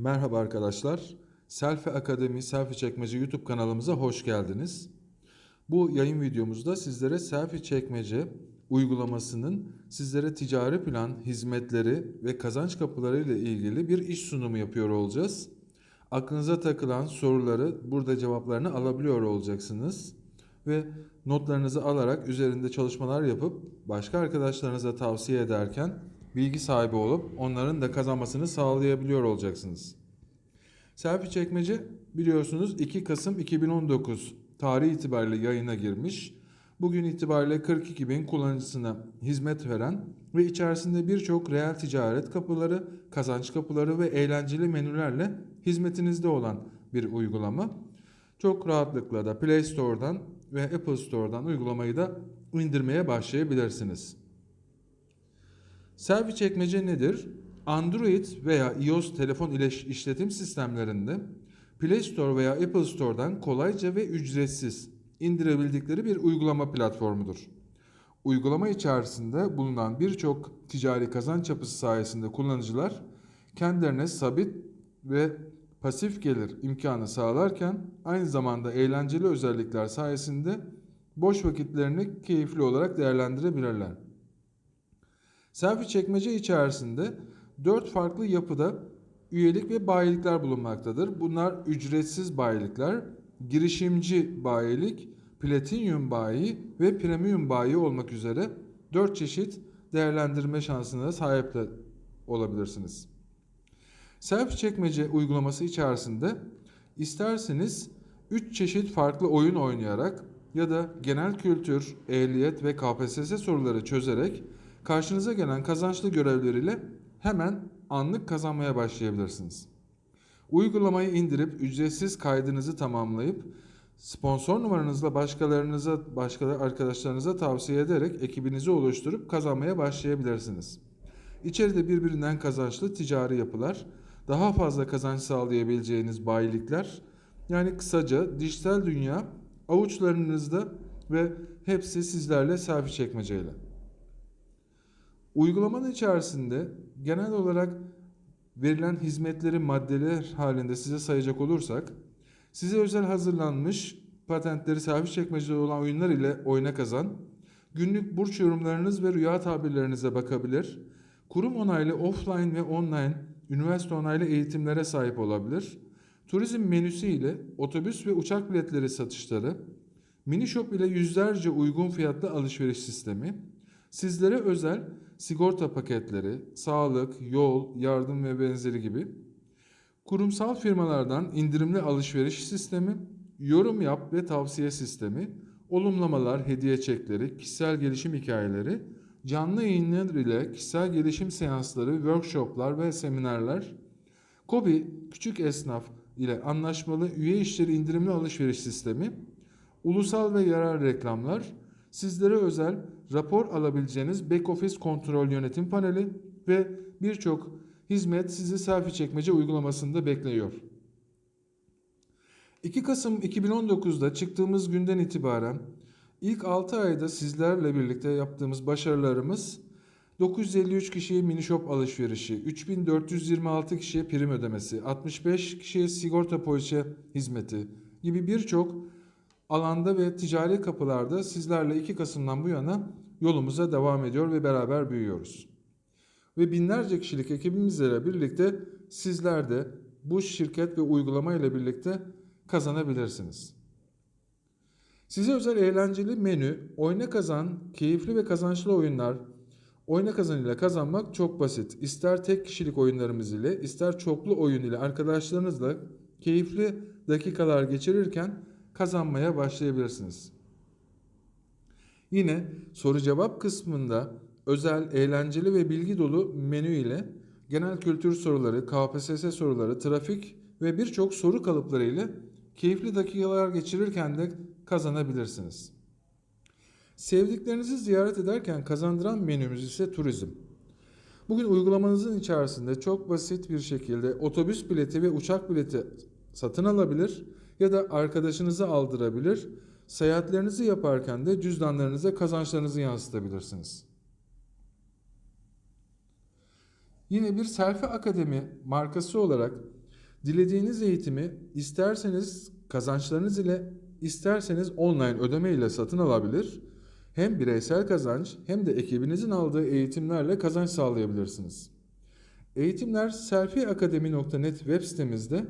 Merhaba arkadaşlar. Selfie Akademi Selfie Çekmece YouTube kanalımıza hoş geldiniz. Bu yayın videomuzda sizlere Selfie Çekmece uygulamasının sizlere ticari plan, hizmetleri ve kazanç kapıları ile ilgili bir iş sunumu yapıyor olacağız. Aklınıza takılan soruları burada cevaplarını alabiliyor olacaksınız ve notlarınızı alarak üzerinde çalışmalar yapıp başka arkadaşlarınıza tavsiye ederken bilgi sahibi olup onların da kazanmasını sağlayabiliyor olacaksınız. Selfie çekmece biliyorsunuz 2 Kasım 2019 tarihi itibariyle yayına girmiş. Bugün itibariyle 42 bin kullanıcısına hizmet veren ve içerisinde birçok reel ticaret kapıları, kazanç kapıları ve eğlenceli menülerle hizmetinizde olan bir uygulama. Çok rahatlıkla da Play Store'dan ve Apple Store'dan uygulamayı da indirmeye başlayabilirsiniz. Selfie çekmece nedir? Android veya iOS telefon işletim sistemlerinde Play Store veya Apple Store'dan kolayca ve ücretsiz indirebildikleri bir uygulama platformudur. Uygulama içerisinde bulunan birçok ticari kazanç yapısı sayesinde kullanıcılar kendilerine sabit ve pasif gelir imkanı sağlarken aynı zamanda eğlenceli özellikler sayesinde boş vakitlerini keyifli olarak değerlendirebilirler. Selfie çekmece içerisinde 4 farklı yapıda üyelik ve bayilikler bulunmaktadır. Bunlar ücretsiz bayilikler, girişimci bayilik, platinum bayi ve premium bayi olmak üzere 4 çeşit değerlendirme şansına sahip de olabilirsiniz. Selfie çekmece uygulaması içerisinde isterseniz 3 çeşit farklı oyun oynayarak ya da genel kültür, ehliyet ve KPSS soruları çözerek karşınıza gelen kazançlı görevleriyle hemen anlık kazanmaya başlayabilirsiniz. Uygulamayı indirip ücretsiz kaydınızı tamamlayıp sponsor numaranızla başkalarınıza, başka arkadaşlarınıza tavsiye ederek ekibinizi oluşturup kazanmaya başlayabilirsiniz. İçeride birbirinden kazançlı ticari yapılar, daha fazla kazanç sağlayabileceğiniz bayilikler, yani kısaca dijital dünya avuçlarınızda ve hepsi sizlerle selfie çekmeceyle. Uygulamanın içerisinde genel olarak verilen hizmetleri maddeler halinde size sayacak olursak, size özel hazırlanmış patentleri selfie çekmecede olan oyunlar ile oyuna kazan, günlük burç yorumlarınız ve rüya tabirlerinize bakabilir, kurum onaylı offline ve online üniversite onaylı eğitimlere sahip olabilir, turizm menüsü ile otobüs ve uçak biletleri satışları, mini shop ile yüzlerce uygun fiyatlı alışveriş sistemi, sizlere özel sigorta paketleri, sağlık, yol, yardım ve benzeri gibi, kurumsal firmalardan indirimli alışveriş sistemi, yorum yap ve tavsiye sistemi, olumlamalar, hediye çekleri, kişisel gelişim hikayeleri, canlı yayınlar ile kişisel gelişim seansları, workshoplar ve seminerler, KOBİ küçük esnaf ile anlaşmalı üye işleri indirimli alışveriş sistemi, ulusal ve yarar reklamlar, sizlere özel rapor alabileceğiniz back office kontrol yönetim paneli ve birçok hizmet sizi selfie çekmece uygulamasında bekliyor. 2 Kasım 2019'da çıktığımız günden itibaren ilk 6 ayda sizlerle birlikte yaptığımız başarılarımız 953 kişiye mini shop alışverişi, 3426 kişiye prim ödemesi, 65 kişiye sigorta poliçe hizmeti gibi birçok alanda ve ticari kapılarda sizlerle 2 Kasım'dan bu yana yolumuza devam ediyor ve beraber büyüyoruz. Ve binlerce kişilik ekibimizle birlikte sizler de bu şirket ve uygulama ile birlikte kazanabilirsiniz. Size özel eğlenceli menü, oyna kazan, keyifli ve kazançlı oyunlar, oyna kazan ile kazanmak çok basit. İster tek kişilik oyunlarımız ile, ister çoklu oyun ile arkadaşlarınızla keyifli dakikalar geçirirken kazanmaya başlayabilirsiniz. Yine soru cevap kısmında özel, eğlenceli ve bilgi dolu menü ile genel kültür soruları, KPSS soruları, trafik ve birçok soru kalıpları ile keyifli dakikalar geçirirken de kazanabilirsiniz. Sevdiklerinizi ziyaret ederken kazandıran menümüz ise turizm. Bugün uygulamanızın içerisinde çok basit bir şekilde otobüs bileti ve uçak bileti satın alabilir ya da arkadaşınıza aldırabilir. Seyahatlerinizi yaparken de cüzdanlarınıza kazançlarınızı yansıtabilirsiniz. Yine bir Selfie Akademi markası olarak Dilediğiniz eğitimi isterseniz kazançlarınız ile isterseniz online ödeme ile satın alabilir. Hem bireysel kazanç hem de ekibinizin aldığı eğitimlerle kazanç sağlayabilirsiniz. Eğitimler selfieakademi.net web sitemizde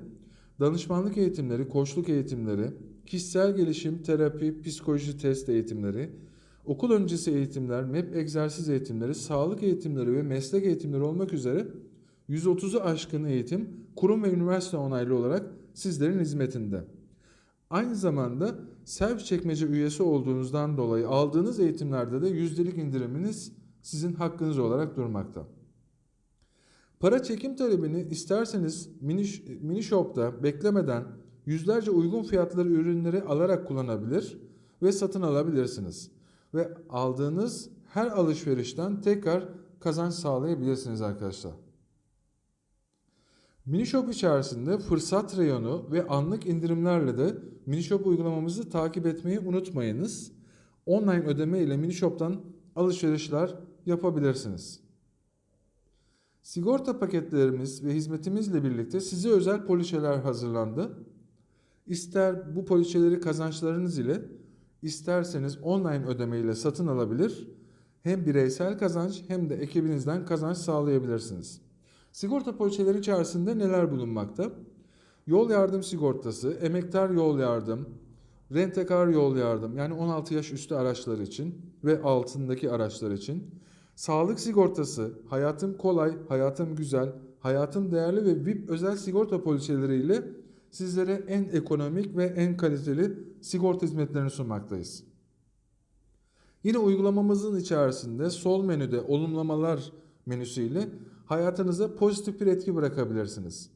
danışmanlık eğitimleri, koçluk eğitimleri, kişisel gelişim, terapi, psikoloji test eğitimleri, okul öncesi eğitimler, MEP egzersiz eğitimleri, sağlık eğitimleri ve meslek eğitimleri olmak üzere 130'u aşkın eğitim kurum ve üniversite onaylı olarak sizlerin hizmetinde. Aynı zamanda self çekmece üyesi olduğunuzdan dolayı aldığınız eğitimlerde de yüzdelik indiriminiz sizin hakkınız olarak durmakta. Para çekim talebini isterseniz mini, mini shop'ta beklemeden yüzlerce uygun fiyatları ürünleri alarak kullanabilir ve satın alabilirsiniz. Ve aldığınız her alışverişten tekrar kazanç sağlayabilirsiniz arkadaşlar. Mini Shop içerisinde fırsat reyonu ve anlık indirimlerle de Mini Shop uygulamamızı takip etmeyi unutmayınız. Online ödeme ile Mini Shop'tan alışverişler yapabilirsiniz. Sigorta paketlerimiz ve hizmetimizle birlikte size özel poliçeler hazırlandı. İster bu poliçeleri kazançlarınız ile isterseniz online ödeme ile satın alabilir. Hem bireysel kazanç hem de ekibinizden kazanç sağlayabilirsiniz. Sigorta poliçeleri içerisinde neler bulunmakta? Yol yardım sigortası, emektar yol yardım, rentekar yol yardım yani 16 yaş üstü araçlar için ve altındaki araçlar için. Sağlık sigortası, hayatım kolay, hayatım güzel, hayatım değerli ve VIP özel sigorta poliçeleriyle sizlere en ekonomik ve en kaliteli sigorta hizmetlerini sunmaktayız. Yine uygulamamızın içerisinde sol menüde olumlamalar menüsüyle hayatınıza pozitif bir etki bırakabilirsiniz.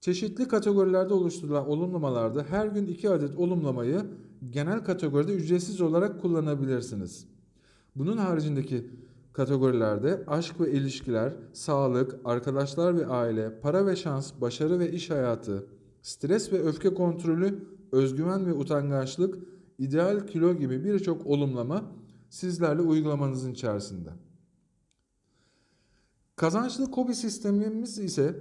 Çeşitli kategorilerde oluşturulan olumlamalarda her gün 2 adet olumlamayı genel kategoride ücretsiz olarak kullanabilirsiniz. Bunun haricindeki kategorilerde aşk ve ilişkiler, sağlık, arkadaşlar ve aile, para ve şans, başarı ve iş hayatı, stres ve öfke kontrolü, özgüven ve utangaçlık, ideal kilo gibi birçok olumlama sizlerle uygulamanızın içerisinde. Kazançlı kobi sistemimiz ise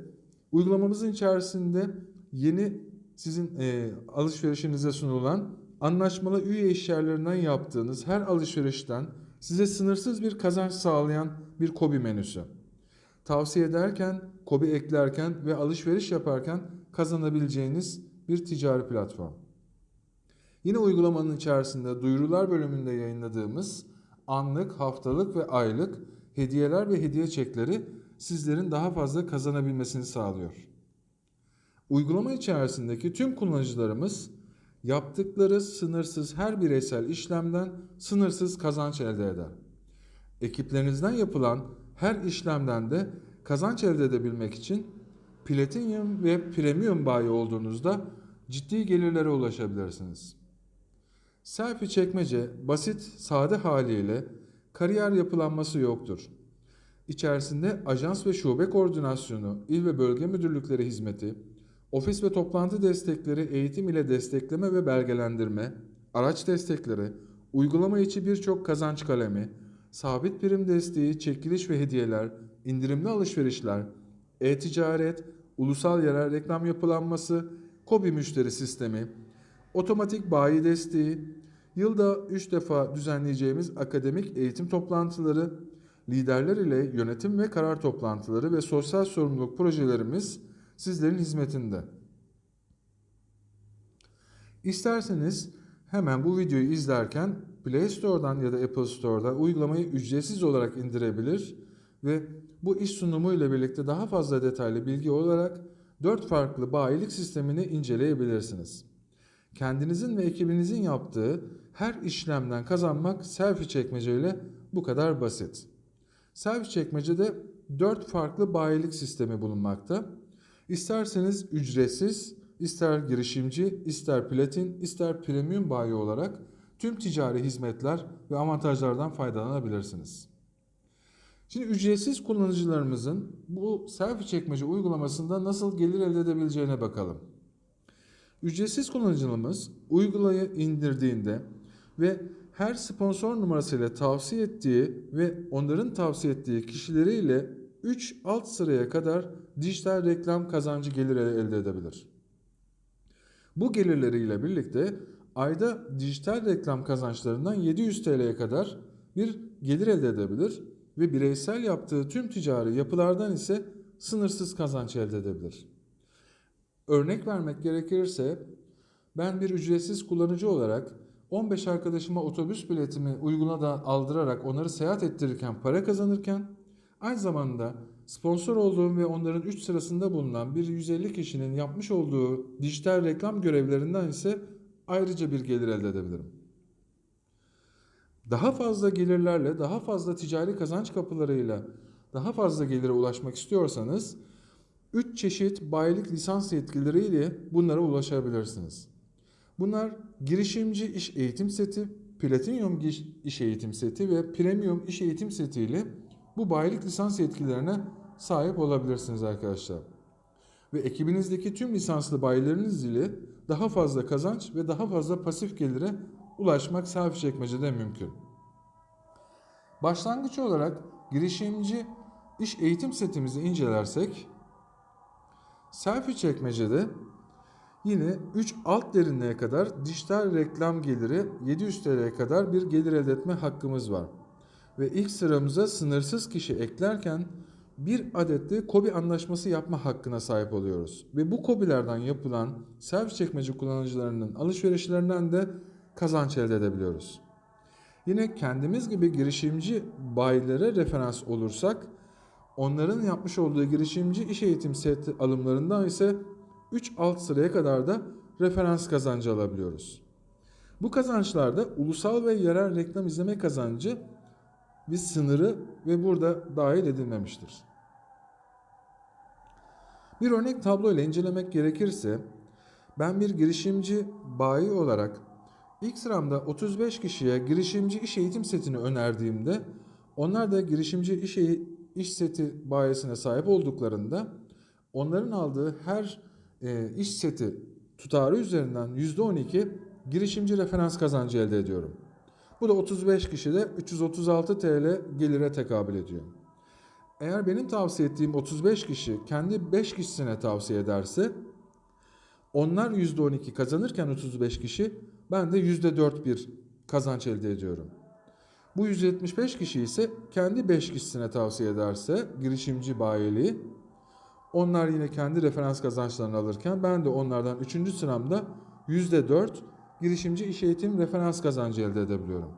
uygulamamızın içerisinde yeni sizin e, alışverişinize sunulan anlaşmalı üye işyerlerinden yaptığınız her alışverişten size sınırsız bir kazanç sağlayan bir kobi menüsü. Tavsiye ederken, kobi eklerken ve alışveriş yaparken kazanabileceğiniz bir ticari platform. Yine uygulamanın içerisinde duyurular bölümünde yayınladığımız anlık, haftalık ve aylık hediyeler ve hediye çekleri sizlerin daha fazla kazanabilmesini sağlıyor. Uygulama içerisindeki tüm kullanıcılarımız yaptıkları sınırsız her bireysel işlemden sınırsız kazanç elde eder. Ekiplerinizden yapılan her işlemden de kazanç elde edebilmek için Platinum ve Premium bayi olduğunuzda ciddi gelirlere ulaşabilirsiniz. Selfie çekmece basit, sade haliyle kariyer yapılanması yoktur. İçerisinde ajans ve şube koordinasyonu, il ve bölge müdürlükleri hizmeti, ofis ve toplantı destekleri, eğitim ile destekleme ve belgelendirme, araç destekleri, uygulama içi birçok kazanç kalemi, sabit prim desteği, çekiliş ve hediyeler, indirimli alışverişler, e-ticaret, ulusal yerel reklam yapılanması, KOBİ müşteri sistemi, otomatik bayi desteği, yılda 3 defa düzenleyeceğimiz akademik eğitim toplantıları, liderler ile yönetim ve karar toplantıları ve sosyal sorumluluk projelerimiz sizlerin hizmetinde. İsterseniz hemen bu videoyu izlerken Play Store'dan ya da Apple Store'dan uygulamayı ücretsiz olarak indirebilir ve bu iş sunumu ile birlikte daha fazla detaylı bilgi olarak 4 farklı bayilik sistemini inceleyebilirsiniz. Kendinizin ve ekibinizin yaptığı her işlemden kazanmak selfie çekmeceyle bu kadar basit. Selfie çekmecede 4 farklı bayilik sistemi bulunmakta. İsterseniz ücretsiz, ister girişimci, ister platin, ister premium bayi olarak tüm ticari hizmetler ve avantajlardan faydalanabilirsiniz. Şimdi ücretsiz kullanıcılarımızın bu selfie çekmece uygulamasında nasıl gelir elde edebileceğine bakalım. Ücretsiz kullanıcımız uygulayı indirdiğinde ve her sponsor numarasıyla tavsiye ettiği ve onların tavsiye ettiği kişileriyle 3 alt sıraya kadar dijital reklam kazancı geliri elde edebilir. Bu gelirleriyle birlikte ayda dijital reklam kazançlarından 700 TL'ye kadar bir gelir elde edebilir ve bireysel yaptığı tüm ticari yapılardan ise sınırsız kazanç elde edebilir. Örnek vermek gerekirse ben bir ücretsiz kullanıcı olarak 15 arkadaşıma otobüs biletimi uygulamadan aldırarak onları seyahat ettirirken para kazanırken aynı zamanda sponsor olduğum ve onların 3 sırasında bulunan bir 150 kişinin yapmış olduğu dijital reklam görevlerinden ise ayrıca bir gelir elde edebilirim. Daha fazla gelirlerle, daha fazla ticari kazanç kapılarıyla daha fazla gelire ulaşmak istiyorsanız 3 çeşit bayilik lisans yetkilileriyle bunlara ulaşabilirsiniz. Bunlar girişimci iş eğitim seti, platinum iş- iş eğitim seti ve premium iş eğitim seti ile bu bayilik lisans yetkilerine sahip olabilirsiniz arkadaşlar. Ve ekibinizdeki tüm lisanslı bayileriniz ile daha fazla kazanç ve daha fazla pasif gelire ulaşmak selfie çekmecede mümkün. Başlangıç olarak girişimci iş eğitim setimizi incelersek selfie çekmecede yine 3 alt derinliğe kadar dijital reklam geliri 700 TL'ye kadar bir gelir elde etme hakkımız var. Ve ilk sıramıza sınırsız kişi eklerken bir adet de kobi anlaşması yapma hakkına sahip oluyoruz. Ve bu kobilerden yapılan selfie çekmece kullanıcılarının alışverişlerinden de kazanç elde edebiliyoruz. Yine kendimiz gibi girişimci bayilere referans olursak onların yapmış olduğu girişimci iş eğitim set alımlarından ise 3 alt sıraya kadar da referans kazancı alabiliyoruz. Bu kazançlarda ulusal ve yerel reklam izleme kazancı bir sınırı ve burada dahil edilmemiştir. Bir örnek tablo ile incelemek gerekirse ben bir girişimci bayi olarak ilk sıramda 35 kişiye girişimci iş eğitim setini önerdiğimde onlar da girişimci iş, iş seti bayisine sahip olduklarında onların aldığı her e, iş seti tutarı üzerinden %12 girişimci referans kazancı elde ediyorum. Bu da 35 kişide 336 TL gelire tekabül ediyor. Eğer benim tavsiye ettiğim 35 kişi kendi 5 kişisine tavsiye ederse onlar %12 kazanırken 35 kişi ben de %4 bir kazanç elde ediyorum. Bu 175 kişi ise kendi 5 kişisine tavsiye ederse girişimci bayiliği onlar yine kendi referans kazançlarını alırken ben de onlardan 3. sıramda %4 girişimci iş eğitim referans kazancı elde edebiliyorum.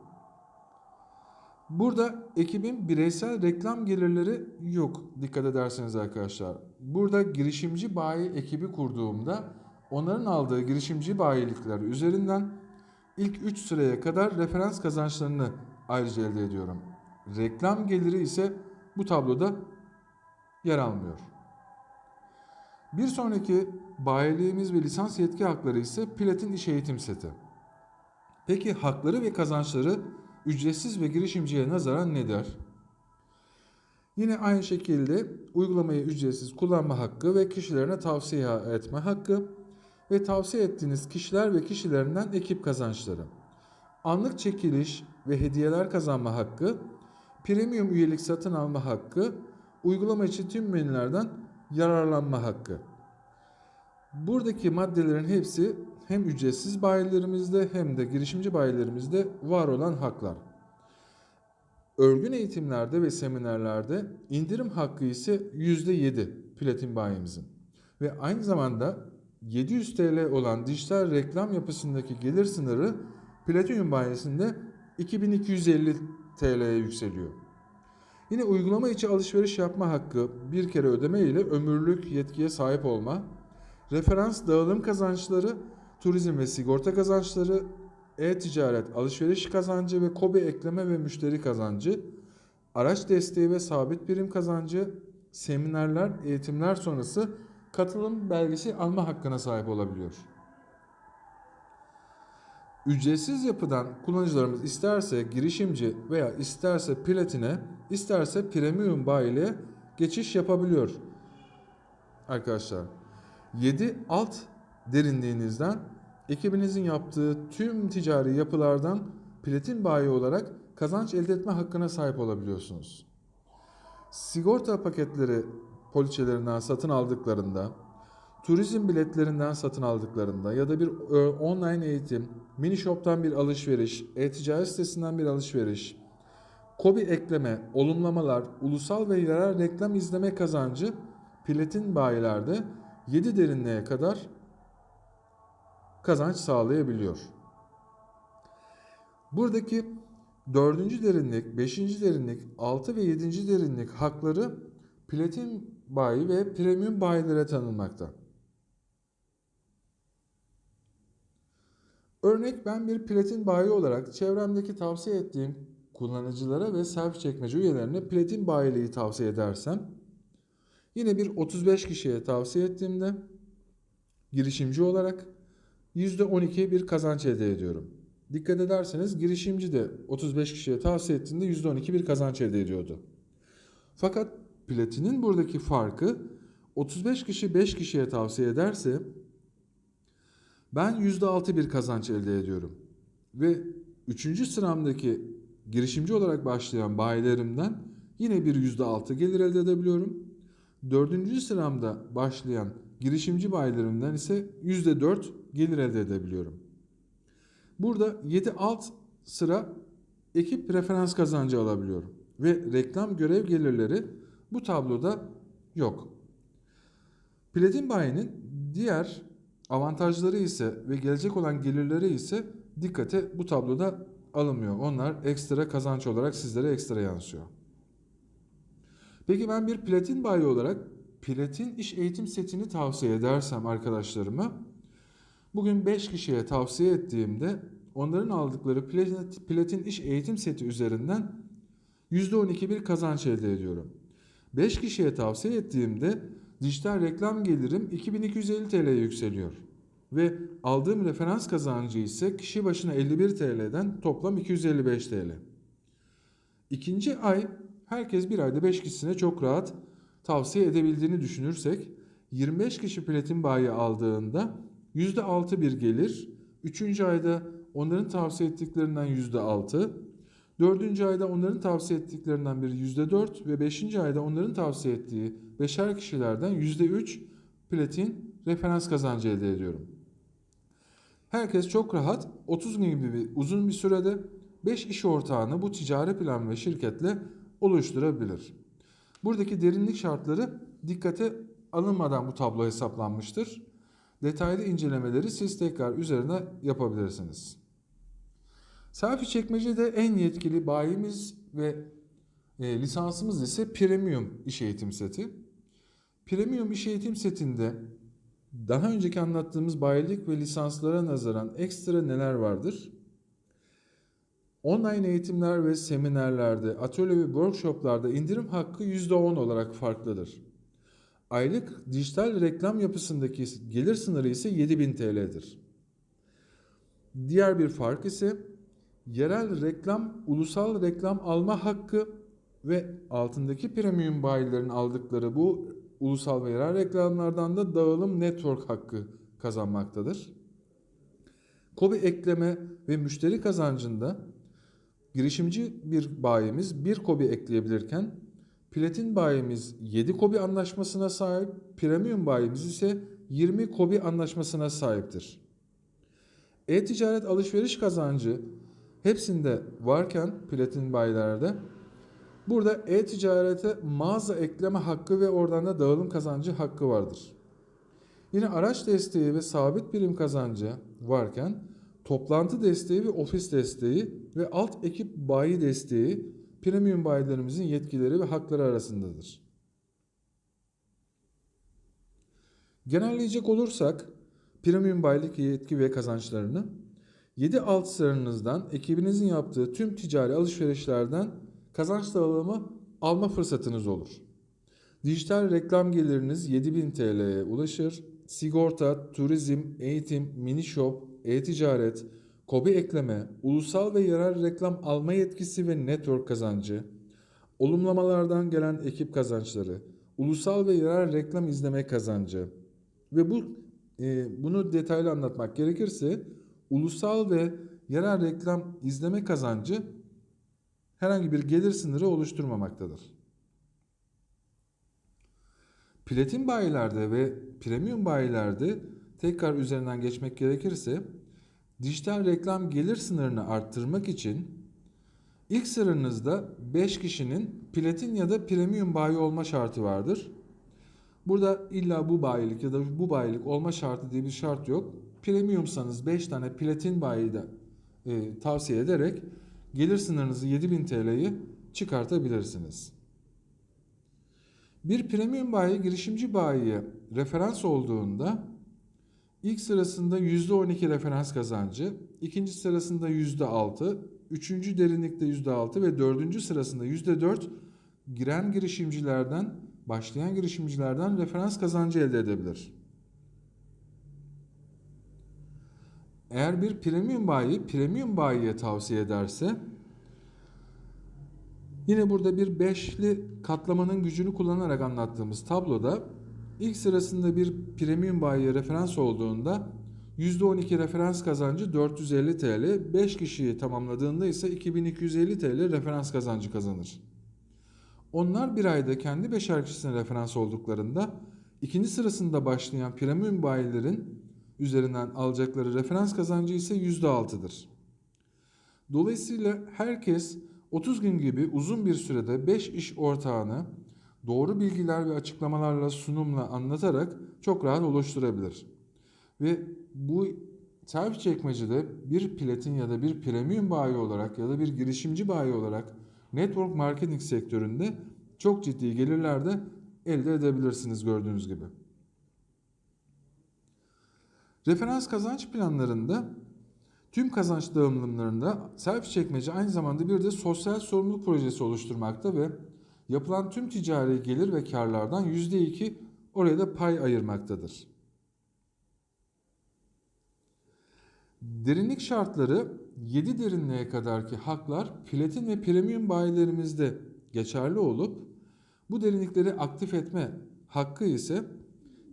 Burada ekibin bireysel reklam gelirleri yok dikkat ederseniz arkadaşlar. Burada girişimci bayi ekibi kurduğumda onların aldığı girişimci bayilikler üzerinden ilk 3 sıraya kadar referans kazançlarını ayrıca elde ediyorum. Reklam geliri ise bu tabloda yer almıyor. Bir sonraki bayiliğimiz ve lisans yetki hakları ise Platin iş eğitim seti. Peki hakları ve kazançları ücretsiz ve girişimciye nazaran ne der? Yine aynı şekilde uygulamayı ücretsiz kullanma hakkı ve kişilerine tavsiye etme hakkı ve tavsiye ettiğiniz kişiler ve kişilerinden ekip kazançları. Anlık çekiliş ve hediyeler kazanma hakkı, premium üyelik satın alma hakkı, uygulama için tüm menülerden yararlanma hakkı. Buradaki maddelerin hepsi hem ücretsiz bayilerimizde hem de girişimci bayilerimizde var olan haklar. Örgün eğitimlerde ve seminerlerde indirim hakkı ise %7 platin bayimizin. Ve aynı zamanda 700 TL olan dijital reklam yapısındaki gelir sınırı platinum bayisinde 2250 TL'ye yükseliyor. Yine uygulama içi alışveriş yapma hakkı bir kere ödeme ile ömürlük yetkiye sahip olma, referans dağılım kazançları, turizm ve sigorta kazançları, e-ticaret alışveriş kazancı ve KOBİ ekleme ve müşteri kazancı, araç desteği ve sabit birim kazancı, seminerler, eğitimler sonrası katılım belgesi alma hakkına sahip olabiliyor. Ücretsiz yapıdan kullanıcılarımız isterse girişimci veya isterse platine, isterse premium bayiliğe geçiş yapabiliyor. Arkadaşlar 7 alt derinliğinizden ekibinizin yaptığı tüm ticari yapılardan platin bayi olarak kazanç elde etme hakkına sahip olabiliyorsunuz. Sigorta paketleri poliçelerinden satın aldıklarında, turizm biletlerinden satın aldıklarında ya da bir e, online eğitim, mini shop'tan bir alışveriş, e-ticaret sitesinden bir alışveriş, kobi ekleme, olumlamalar, ulusal ve yerel reklam izleme kazancı platin bayilerde 7 derinliğe kadar kazanç sağlayabiliyor. Buradaki dördüncü derinlik, beşinci derinlik, altı ve yedinci derinlik hakları platin bayi ve premium bayilere tanınmakta. Örnek ben bir platin bayi olarak çevremdeki tavsiye ettiğim kullanıcılara ve selfie çekmece üyelerine platin bayiliği tavsiye edersem yine bir 35 kişiye tavsiye ettiğimde girişimci olarak %12 bir kazanç elde ediyorum. Dikkat ederseniz girişimci de 35 kişiye tavsiye ettiğinde %12 bir kazanç elde ediyordu. Fakat platinin buradaki farkı 35 kişi 5 kişiye tavsiye ederse ben %6 bir kazanç elde ediyorum. Ve 3. sıramdaki girişimci olarak başlayan bayilerimden yine bir %6 gelir elde edebiliyorum. 4. sıramda başlayan girişimci bayilerimden ise %4 gelir elde edebiliyorum. Burada 7 alt sıra ekip referans kazancı alabiliyorum. Ve reklam görev gelirleri bu tabloda yok. Platin bayinin diğer avantajları ise ve gelecek olan gelirleri ise dikkate bu tabloda alınmıyor. Onlar ekstra kazanç olarak sizlere ekstra yansıyor. Peki ben bir platin bayi olarak platin iş eğitim setini tavsiye edersem arkadaşlarıma bugün 5 kişiye tavsiye ettiğimde onların aldıkları platin, platin iş eğitim seti üzerinden %12 bir kazanç elde ediyorum. 5 kişiye tavsiye ettiğimde dijital reklam gelirim 2250 TL'ye yükseliyor. Ve aldığım referans kazancı ise kişi başına 51 TL'den toplam 255 TL. İkinci ay herkes bir ayda 5 kişisine çok rahat tavsiye edebildiğini düşünürsek 25 kişi platin bayi aldığında %6 bir gelir. 3. ayda onların tavsiye ettiklerinden %6, 4. ayda onların tavsiye ettiklerinden bir %4 ve 5. ayda onların tavsiye ettiği 5'er kişilerden %3 platin referans kazancı elde ediyorum. Herkes çok rahat 30 gün gibi uzun bir sürede 5 iş ortağını bu ticari plan ve şirketle oluşturabilir. Buradaki derinlik şartları dikkate alınmadan bu tablo hesaplanmıştır. Detaylı incelemeleri siz tekrar üzerine yapabilirsiniz. Selfie çekmecede en yetkili bayimiz ve e, lisansımız ise Premium iş eğitim seti. Premium iş eğitim setinde daha önceki anlattığımız bayilik ve lisanslara nazaran ekstra neler vardır? Online eğitimler ve seminerlerde, atölye ve workshoplarda indirim hakkı %10 olarak farklıdır. Aylık dijital reklam yapısındaki gelir sınırı ise 7000 TL'dir. Diğer bir fark ise yerel reklam, ulusal reklam alma hakkı ve altındaki premium bayilerin aldıkları bu ulusal ve yerel reklamlardan da dağılım network hakkı kazanmaktadır. Kobi ekleme ve müşteri kazancında girişimci bir bayimiz bir kobi ekleyebilirken platin bayimiz 7 kobi anlaşmasına sahip, premium bayimiz ise 20 kobi anlaşmasına sahiptir. E-ticaret alışveriş kazancı hepsinde varken platin bayilerde burada e-ticarete mağaza ekleme hakkı ve oradan da dağılım kazancı hakkı vardır. Yine araç desteği ve sabit birim kazancı varken toplantı desteği ve ofis desteği ve alt ekip bayi desteği premium bayilerimizin yetkileri ve hakları arasındadır. Genelleyecek olursak premium bayilik yetki ve kazançlarını 7 alt sıranızdan ekibinizin yaptığı tüm ticari alışverişlerden kazanç dağılımı alma fırsatınız olur. Dijital reklam geliriniz 7000 TL'ye ulaşır. Sigorta, turizm, eğitim, mini shop, e-ticaret, kobi ekleme, ulusal ve yerel reklam alma yetkisi ve network kazancı, olumlamalardan gelen ekip kazançları, ulusal ve yerel reklam izleme kazancı ve bu e, bunu detaylı anlatmak gerekirse ulusal ve yerel reklam izleme kazancı herhangi bir gelir sınırı oluşturmamaktadır. Platin bayilerde ve premium bayilerde tekrar üzerinden geçmek gerekirse dijital reklam gelir sınırını arttırmak için ilk sıranızda 5 kişinin platin ya da premium bayi olma şartı vardır. Burada illa bu bayilik ya da bu bayilik olma şartı diye bir şart yok. Premiumsanız 5 tane platin bayi de e, tavsiye ederek gelir sınırınızı 7000 TL'yi çıkartabilirsiniz. Bir premium bayi girişimci bayiye referans olduğunda ilk sırasında %12 referans kazancı, ikinci sırasında %6, üçüncü derinlikte %6 ve dördüncü sırasında %4 giren girişimcilerden, başlayan girişimcilerden referans kazancı elde edebilir. Eğer bir premium bayi premium bayiye tavsiye ederse Yine burada bir beşli katlamanın gücünü kullanarak anlattığımız tabloda ilk sırasında bir premium bayiye referans olduğunda %12 referans kazancı 450 TL, 5 kişiyi tamamladığında ise 2250 TL referans kazancı kazanır. Onlar bir ayda kendi beşer kişisine referans olduklarında ikinci sırasında başlayan premium bayilerin üzerinden alacakları referans kazancı ise %6'dır. Dolayısıyla herkes 30 gün gibi uzun bir sürede 5 iş ortağını doğru bilgiler ve açıklamalarla sunumla anlatarak çok rahat oluşturabilir. Ve bu selfie çekmecede bir platin ya da bir premium bayi olarak ya da bir girişimci bayi olarak network marketing sektöründe çok ciddi gelirler de elde edebilirsiniz gördüğünüz gibi. Referans kazanç planlarında Tüm kazanç dağılımlarında selfie çekmece aynı zamanda bir de sosyal sorumluluk projesi oluşturmakta ve yapılan tüm ticari gelir ve karlardan %2 oraya da pay ayırmaktadır. Derinlik şartları 7 derinliğe kadarki haklar platin ve premium bayilerimizde geçerli olup bu derinlikleri aktif etme hakkı ise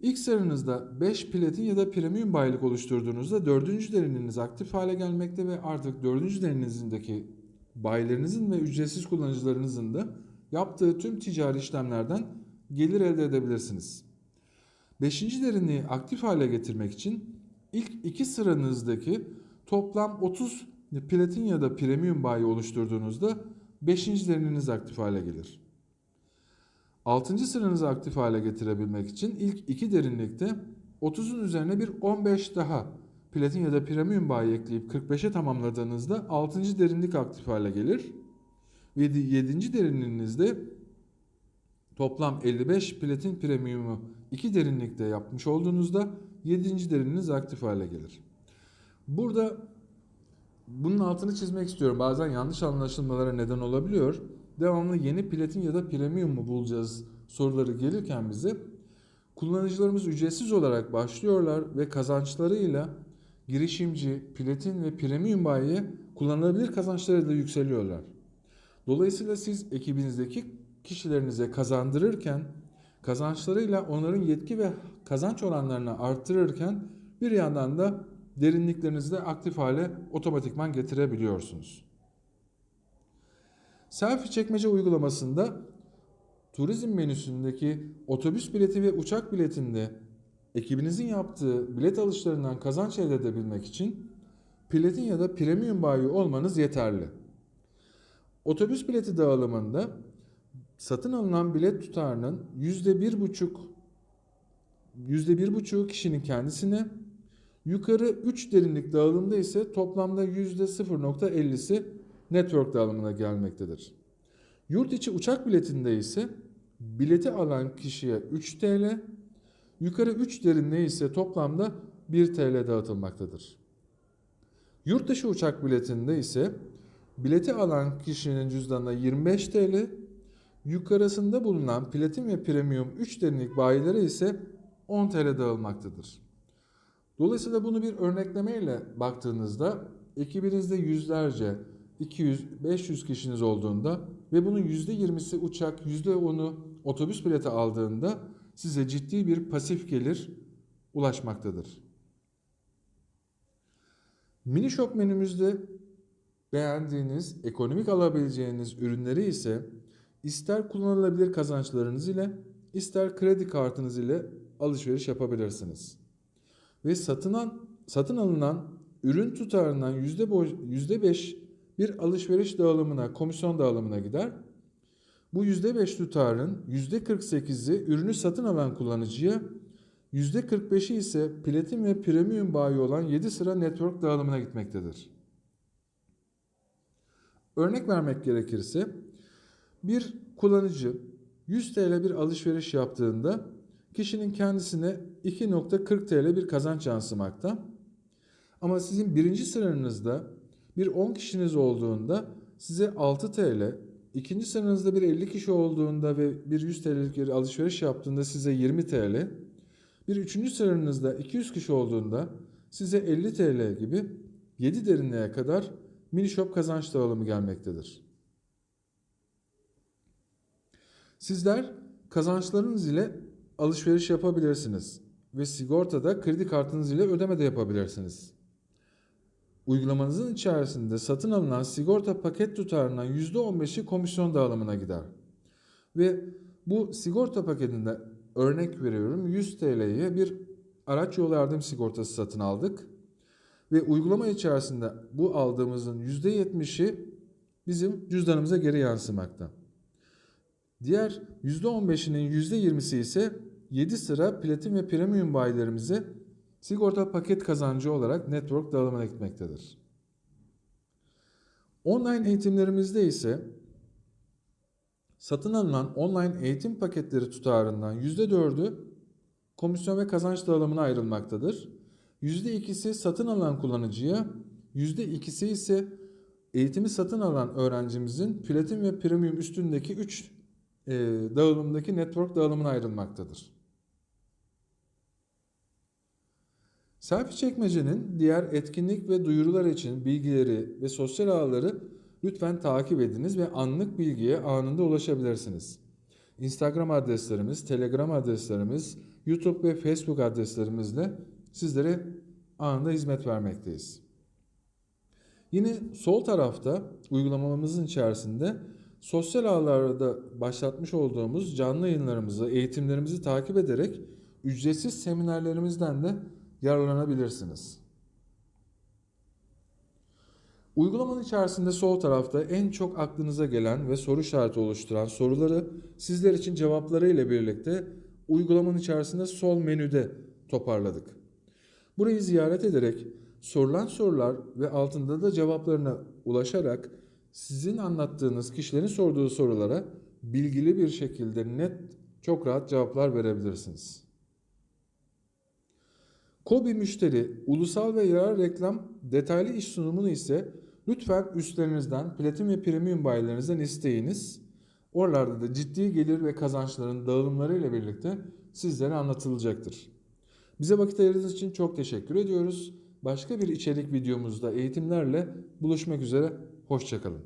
İlk sıranızda 5 platin ya da premium bayilik oluşturduğunuzda dördüncü derininiz aktif hale gelmekte ve artık dördüncü derininizdeki bayilerinizin ve ücretsiz kullanıcılarınızın da yaptığı tüm ticari işlemlerden gelir elde edebilirsiniz. Beşinci derinliği aktif hale getirmek için ilk iki sıranızdaki toplam 30 platin ya da premium bayi oluşturduğunuzda 5. derininiz aktif hale gelir. Altıncı sıranızı aktif hale getirebilmek için ilk iki derinlikte 30'un üzerine bir 15 daha platin ya da premium bayi ekleyip 45'e tamamladığınızda 6. derinlik aktif hale gelir. Ve 7. derinliğinizde toplam 55 platin premiumu 2 derinlikte yapmış olduğunuzda 7. derininiz aktif hale gelir. Burada bunun altını çizmek istiyorum. Bazen yanlış anlaşılmalara neden olabiliyor devamlı yeni platin ya da premium mu bulacağız soruları gelirken bize kullanıcılarımız ücretsiz olarak başlıyorlar ve kazançlarıyla girişimci, platin ve premium bayiye kullanılabilir kazançlarıyla yükseliyorlar. Dolayısıyla siz ekibinizdeki kişilerinize kazandırırken kazançlarıyla onların yetki ve kazanç oranlarını arttırırken bir yandan da derinliklerinizi de aktif hale otomatikman getirebiliyorsunuz. Selfie çekmece uygulamasında turizm menüsündeki otobüs bileti ve uçak biletinde ekibinizin yaptığı bilet alışlarından kazanç elde edebilmek için platin ya da premium bayi olmanız yeterli. Otobüs bileti dağılımında satın alınan bilet tutarının %1,5 %1,5 kişinin kendisine, yukarı 3 derinlik dağılımda ise toplamda %0,50'si network dağılımına gelmektedir. Yurt içi uçak biletinde ise bileti alan kişiye 3 TL, yukarı 3 derinliğe ise toplamda 1 TL dağıtılmaktadır. Yurt dışı uçak biletinde ise bileti alan kişinin cüzdanına 25 TL, yukarısında bulunan platin ve premium 3 derinlik bayilere ise 10 TL dağılmaktadır. Dolayısıyla bunu bir örneklemeyle baktığınızda ekibinizde yüzlerce 200-500 kişiniz olduğunda ve bunun %20'si uçak, %10'u otobüs bileti aldığında size ciddi bir pasif gelir ulaşmaktadır. Mini shop menümüzde beğendiğiniz, ekonomik alabileceğiniz ürünleri ise ister kullanılabilir kazançlarınız ile ister kredi kartınız ile alışveriş yapabilirsiniz. Ve satılan, satın alınan ürün tutarından yüzde bo- yüzde beş bir alışveriş dağılımına, komisyon dağılımına gider. Bu yüzde beş tutarın yüzde 48'i ürünü satın alan kullanıcıya, yüzde 45'i ise platin ve premium bayi olan 7 sıra network dağılımına gitmektedir. Örnek vermek gerekirse bir kullanıcı 100 TL bir alışveriş yaptığında kişinin kendisine 2.40 TL bir kazanç yansımakta. Ama sizin birinci sıranızda bir 10 kişiniz olduğunda size 6 TL, ikinci sıranızda bir 50 kişi olduğunda ve bir 100 TL'lik bir alışveriş yaptığında size 20 TL, bir üçüncü sıranızda 200 kişi olduğunda size 50 TL gibi 7 derinliğe kadar mini shop kazanç dağılımı gelmektedir. Sizler kazançlarınız ile alışveriş yapabilirsiniz ve sigortada kredi kartınız ile ödeme de yapabilirsiniz. Uygulamanızın içerisinde satın alınan sigorta paket tutarından %15'i komisyon dağılımına gider. Ve bu sigorta paketinde örnek veriyorum 100 TL'ye bir araç yol yardım sigortası satın aldık. Ve uygulama içerisinde bu aldığımızın %70'i bizim cüzdanımıza geri yansımakta. Diğer %15'inin %20'si ise 7 sıra platin ve premium bayilerimize sigorta paket kazancı olarak network dağılımına gitmektedir. Online eğitimlerimizde ise satın alınan online eğitim paketleri tutarından %4'ü komisyon ve kazanç dağılımına ayrılmaktadır. %2'si satın alan kullanıcıya, %2'si ise eğitimi satın alan öğrencimizin platin ve premium üstündeki 3 e, dağılımdaki network dağılımına ayrılmaktadır. Selfie çekmecenin diğer etkinlik ve duyurular için bilgileri ve sosyal ağları lütfen takip ediniz ve anlık bilgiye anında ulaşabilirsiniz. Instagram adreslerimiz, Telegram adreslerimiz, YouTube ve Facebook adreslerimizle sizlere anında hizmet vermekteyiz. Yine sol tarafta uygulamamızın içerisinde sosyal ağlarda başlatmış olduğumuz canlı yayınlarımızı, eğitimlerimizi takip ederek ücretsiz seminerlerimizden de yararlanabilirsiniz. Uygulamanın içerisinde sol tarafta en çok aklınıza gelen ve soru işareti oluşturan soruları sizler için cevapları ile birlikte uygulamanın içerisinde sol menüde toparladık. Burayı ziyaret ederek sorulan sorular ve altında da cevaplarına ulaşarak sizin anlattığınız kişilerin sorduğu sorulara bilgili bir şekilde net çok rahat cevaplar verebilirsiniz. Kobi müşteri ulusal ve yarar reklam detaylı iş sunumunu ise lütfen üstlerinizden platin ve premium bayilerinizden isteyiniz. Oralarda da ciddi gelir ve kazançların dağılımları ile birlikte sizlere anlatılacaktır. Bize vakit ayırdığınız için çok teşekkür ediyoruz. Başka bir içerik videomuzda eğitimlerle buluşmak üzere. Hoşçakalın.